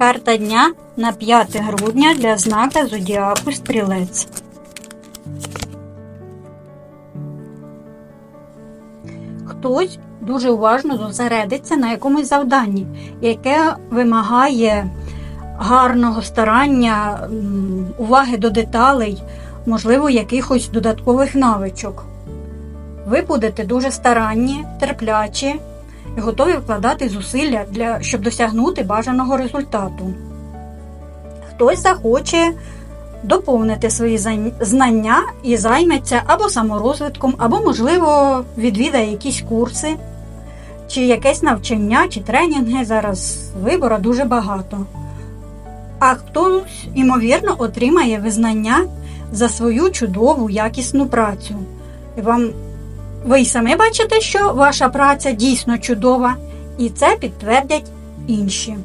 Карта дня на 5 грудня для знака Зодіаку Стрілець. Хтось дуже уважно зосередиться на якомусь завданні, яке вимагає гарного старання, уваги до деталей, можливо, якихось додаткових навичок. Ви будете дуже старанні, терплячі і готові вкладати зусилля, для, щоб досягнути бажаного результату. Хтось захоче доповнити свої знання і займеться або саморозвитком, або, можливо, відвідає якісь курси, чи якесь навчання, чи тренінги. Зараз вибору дуже багато. А хтось, ймовірно, отримає визнання за свою чудову, якісну працю. І вам ви й самі бачите, що ваша праця дійсно чудова, і це підтвердять інші.